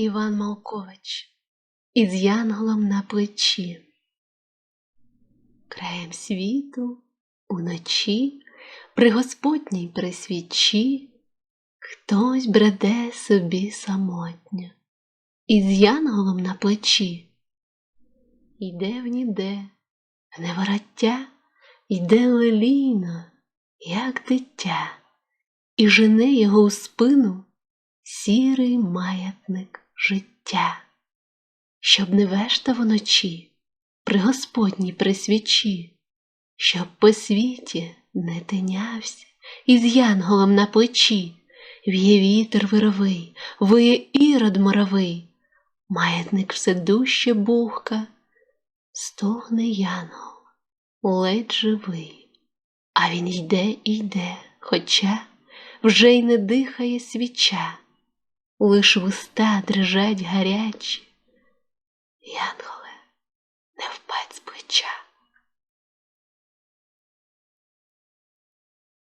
Іван Малкович із янголом на плечі. Краєм світу уночі при Господній присвічі хтось бреде собі самотньо, із янголом на плечі. Йде в ніде, в невороття, йде лелійно, як дитя, і жене його у спину сірий маятник життя, щоб не вешта вночі при Господній присвічі, щоб по світі не тинявся із янголом на плечі, в'є вітер вировий, виє ірод моровий, маятник все дужче бухка, стогне янгол, ледь живий, а він йде і йде, хоча вже й не дихає свіча, лиш вуста дрижать гарячі. Янгол